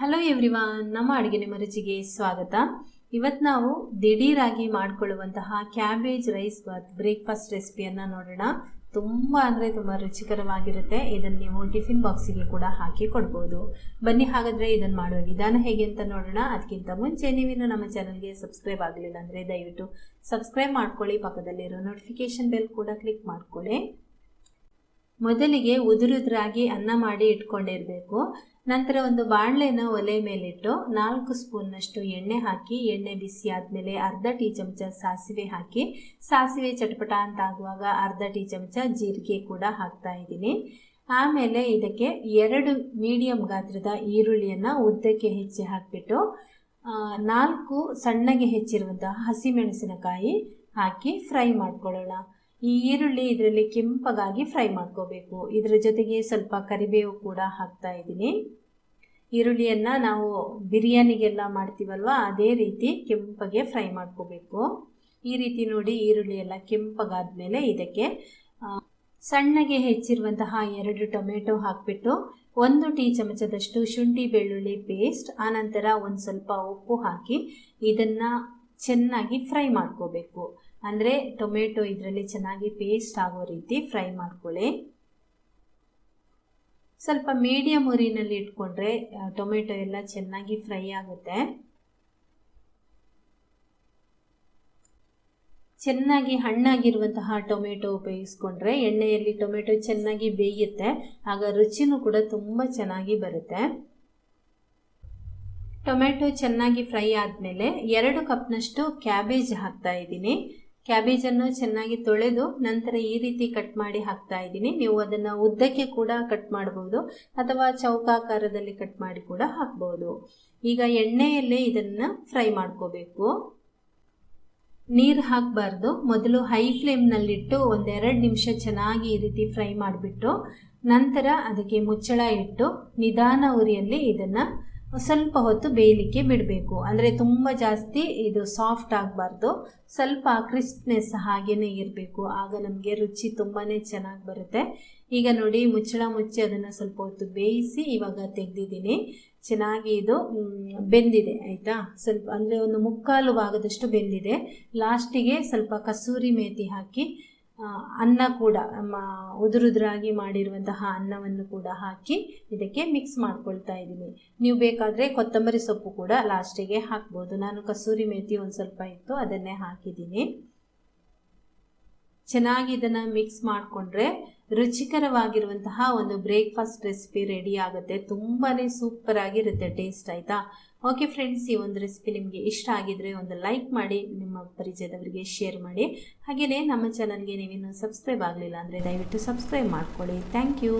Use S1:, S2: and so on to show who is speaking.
S1: Hello everyone ನಮ್ಮ ಅಡುಗೆ ನಿಮ್ಮ ರುಚಿಗೆ ಸ್ವಾಗತ. ಇವತ್ತು ನಾವು ದಿಢೀರಾಗಿ ಮಾಡಿಕೊಳ್ಳುವಂತಹ ಕ್ಯಾಬೇಜ್ ರೈಸ್ ಬಾತ್ ಬ್ರೇಕ್ಫಾಸ್ಟ್ ರೆಸಿಪಿಯನ್ನು ನೋಡೋಣ. ತುಂಬ ಅಂದರೆ ತುಂಬ ರುಚಿಕರವಾಗಿರುತ್ತೆ. ಇದನ್ನು ನೀವು ಟಿಫಿನ್ ಬಾಕ್ಸಿಗೆ ಕೂಡ ಹಾಕಿ ಕೊಡ್ಬೋದು. ಬನ್ನಿ ಹಾಗಾದರೆ ಇದನ್ನು ಮಾಡುವ ವಿಧಾನ ಹೇಗೆ ಅಂತ ನೋಡೋಣ. ಅದಕ್ಕಿಂತ ಮುಂಚೆ ನೀವಿನ್ನು ನಮ್ಮ ಚಾನಲ್ಗೆ ಸಬ್ಸ್ಕ್ರೈಬ್ ಆಗಲಿಲ್ಲ ಅಂದರೆ ದಯವಿಟ್ಟು ಸಬ್ಸ್ಕ್ರೈಬ್ ಮಾಡ್ಕೊಳ್ಳಿ. ಪಕ್ಕದಲ್ಲಿರೋ ನೋಟಿಫಿಕೇಷನ್ ಬೆಲ್ ಕೂಡ ಕ್ಲಿಕ್ ಮಾಡ್ಕೊಳ್ಳಿ. ಮೊದಲಿಗೆ ಉದುರುದ್ರಾಗಿ ಅನ್ನ ಮಾಡಿ ಇಟ್ಕೊಂಡಿರಬೇಕು. ನಂತರ ಒಂದು ಬಾಣಲೆನ ಒಲೆ ಮೇಲಿಟ್ಟು ನಾಲ್ಕು ಸ್ಪೂನ್ನಷ್ಟು ಎಣ್ಣೆ ಹಾಕಿ, ಎಣ್ಣೆ ಬಿಸಿ ಆದಮೇಲೆ ಅರ್ಧ ಟೀ ಚಮಚ ಸಾಸಿವೆ ಹಾಕಿ, ಸಾಸಿವೆ ಚಟಪಟ ಅಂತ ಆಗುವಾಗ ಅರ್ಧ ಟೀ ಚಮಚ ಜೀರಿಗೆ ಕೂಡ ಹಾಕ್ತಾ ಇದ್ದೀನಿ. ಆಮೇಲೆ ಇದಕ್ಕೆ ಎರಡು ಮೀಡಿಯಂ ಗಾತ್ರದ ಈರುಳ್ಳಿಯನ್ನು ಉದ್ದಕ್ಕೆ ಹೆಚ್ಚಿ ಹಾಕಿಬಿಟ್ಟು ನಾಲ್ಕು ಸಣ್ಣಗೆ ಹೆಚ್ಚಿರುವಂತಹ ಹಸಿಮೆಣಸಿನಕಾಯಿ ಹಾಕಿ ಫ್ರೈ ಮಾಡ್ಕೊಳ್ಳೋಣ. ಈ ಈರುಳ್ಳಿ ಇದರಲ್ಲಿ ಕೆಂಪಗಾಗಿ ಫ್ರೈ ಮಾಡ್ಕೋಬೇಕು. ಇದರ ಜೊತೆಗೆ ಸ್ವಲ್ಪ ಕರಿಬೇವು ಕೂಡ ಹಾಕ್ತಾ ಇದ್ದೀನಿ. ಈರುಳ್ಳಿಯನ್ನು ನಾವು ಬಿರಿಯಾನಿಗೆಲ್ಲ ಮಾಡ್ತೀವಲ್ವ, ಅದೇ ರೀತಿ ಕೆಂಪಗೆ ಫ್ರೈ ಮಾಡ್ಕೋಬೇಕು. ಈ ರೀತಿ ನೋಡಿ ಈರುಳ್ಳಿ ಎಲ್ಲ ಕೆಂಪಗಾದ್ಮೇಲೆ ಇದಕ್ಕೆ ಸಣ್ಣಗೆ ಹೆಚ್ಚಿರುವಂತಹ ಎರಡು ಟೊಮೆಟೊ ಹಾಕಿಬಿಟ್ಟು ಒಂದು ಟೀ ಚಮಚದಷ್ಟು ಶುಂಠಿ ಬೆಳ್ಳುಳ್ಳಿ ಪೇಸ್ಟ್ ಆನಂತರ ಒಂದು ಸ್ವಲ್ಪ ಉಪ್ಪು ಹಾಕಿ ಇದನ್ನು ಚೆನ್ನಾಗಿ ಫ್ರೈ ಮಾಡ್ಕೋಬೇಕು. ಅಂದರೆ ಟೊಮೆಟೊ ಇದರಲ್ಲಿ ಚೆನ್ನಾಗಿ ಪೇಸ್ಟ್ ಆಗೋ ರೀತಿ ಫ್ರೈ ಮಾಡ್ಕೊಳ್ಳಿ. ಸ್ವಲ್ಪ ಮೀಡಿಯಮ್ ಉರಿನಲ್ಲಿ ಇಟ್ಕೊಂಡ್ರೆ ಟೊಮೆಟೊ ಎಲ್ಲ ಚೆನ್ನಾಗಿ ಫ್ರೈ ಆಗುತ್ತೆ. ಚೆನ್ನಾಗಿ ಹಣ್ಣಾಗಿರುವಂತಹ ಟೊಮೆಟೊ ಉಪಯೋಗಿಸ್ಕೊಂಡ್ರೆ ಎಣ್ಣೆಯಲ್ಲಿ ಟೊಮೆಟೊ ಚೆನ್ನಾಗಿ ಬೇಯುತ್ತೆ, ಆಗ ರುಚಿನೂ ಕೂಡ ತುಂಬ ಚೆನ್ನಾಗಿ ಬರುತ್ತೆ. ಟೊಮೆಟೊ ಚೆನ್ನಾಗಿ ಫ್ರೈ ಆದಮೇಲೆ ಎರಡು ಕಪ್ನಷ್ಟು ಕ್ಯಾಬೇಜ್ ಹಾಕ್ತಾ ಇದ್ದೀನಿ. ಕ್ಯಾಬೇಜನ್ನು ಚೆನ್ನಾಗಿ ತೊಳೆದು ನಂತರ ಈ ರೀತಿ ಕಟ್ ಮಾಡಿ ಹಾಕ್ತಾ ಇದ್ದೀನಿ. ನೀವು ಅದನ್ನು ಉದ್ದಕ್ಕೆ ಕೂಡ ಕಟ್ ಮಾಡ್ಬೋದು. ಅಥವಾ ಚೌಕಾಕಾರದಲ್ಲಿ ಕಟ್ ಮಾಡಿ ಕೂಡ ಹಾಕ್ಬೋದು. ಈಗ ಎಣ್ಣೆಯಲ್ಲೇ ಇದನ್ನು ಫ್ರೈ ಮಾಡ್ಕೋಬೇಕು. ನೀರು ಹಾಕಬಾರ್ದು. ಮೊದಲು ಹೈ ಫ್ಲೇಮ್ನಲ್ಲಿಟ್ಟು ಒಂದೆರಡು ನಿಮಿಷ ಚೆನ್ನಾಗಿ ಈ ರೀತಿ ಫ್ರೈ ಮಾಡಿಬಿಟ್ಟು ನಂತರ ಅದಕ್ಕೆ ಮುಚ್ಚಳ ಇಟ್ಟು ನಿಧಾನ ಉರಿಯಲ್ಲಿ ಇದನ್ನು ಸ್ವಲ್ಪ ಹೊತ್ತು ಬೇಯಲಿಕ್ಕೆ ಬಿಡಬೇಕು. ಅಂದರೆ ತುಂಬ ಜಾಸ್ತಿ ಇದು ಸಾಫ್ಟ್ ಆಗಬಾರ್ದು. ಸ್ವಲ್ಪ ಕ್ರಿಸ್ಪ್ನೆಸ್ ಹಾಗೇ ಇರಬೇಕು. ಆಗ ನಮಗೆ ರುಚಿ ತುಂಬಾ ಚೆನ್ನಾಗಿ ಬರುತ್ತೆ. ಈಗ ನೋಡಿ, ಮುಚ್ಚಳ ಮುಚ್ಚಿ ಅದನ್ನು ಸ್ವಲ್ಪ ಹೊತ್ತು ಬೇಯಿಸಿ ಇವಾಗ ತೆಗೆದಿದ್ದೀನಿ. ಚೆನ್ನಾಗಿ ಇದು ಬೆಂದಿದೆ, ಆಯಿತಾ? ಸ್ವಲ್ಪ, ಅಂದರೆ ಒಂದು ಮುಕ್ಕಾಲು ಭಾಗದಷ್ಟು ಬೆಂದಿದೆ. ಲಾಸ್ಟಿಗೆ ಸ್ವಲ್ಪ ಕಸೂರಿ ಮೇಥಿ ಹಾಕಿ ಅನ್ನ ಕೂಡ ಉದುರುದುರಾಗಿ ಮಾಡಿರುವಂತಹ ಅನ್ನವನ್ನು ಕೂಡ ಹಾಕಿ ಇದಕ್ಕೆ ಮಿಕ್ಸ್ ಮಾಡ್ಕೊಳ್ತಾ ಇದ್ದೀನಿ. ನೀವು ಬೇಕಾದರೆ ಕೊತ್ತಂಬರಿ ಸೊಪ್ಪು ಕೂಡ ಲಾಸ್ಟಿಗೆ ಹಾಕ್ಬೋದು. ನಾನು ಕಸೂರಿ ಮೇಥಿ ಒಂದು ಸ್ವಲ್ಪ ಇತ್ತು, ಅದನ್ನೇ ಹಾಕಿದ್ದೀನಿ. ಚೆನ್ನಾಗಿ ಇದನ್ನು ಮಿಕ್ಸ್ ಮಾಡಿಕೊಂಡ್ರೆ ರುಚಿಕರವಾಗಿರುವಂತಹ ಒಂದು ಬ್ರೇಕ್ಫಾಸ್ಟ್ ರೆಸಿಪಿ ರೆಡಿ ಆಗುತ್ತೆ. ತುಂಬಾ ಸೂಪರ್ ಆಗಿರುತ್ತೆ ಟೇಸ್ಟ್ ಆಯಿತಾ? ಓಕೆ ಫ್ರೆಂಡ್ಸ್ ಈ ಒಂದು ರೆಸಿಪಿ ನಿಮಗೆ ಇಷ್ಟ ಆಗಿದ್ರೆ ಒಂದು ಲೈಕ್ ಮಾಡಿ, ನಿಮ್ಮ ಪರಿಚಯದವರಿಗೆ ಶೇರ್ ಮಾಡಿ. ಹಾಗೆಯೇ ನಮ್ಮ ಚಾನಲ್ಗೆ ನೀವಿನ್ನೂ ಸಬ್ಸ್ಕ್ರೈಬ್ ಆಗಲಿಲ್ಲ ಅಂದರೆ ದಯವಿಟ್ಟು ಸಬ್ಸ್ಕ್ರೈಬ್ ಮಾಡ್ಕೊಳ್ಳಿ. Thank you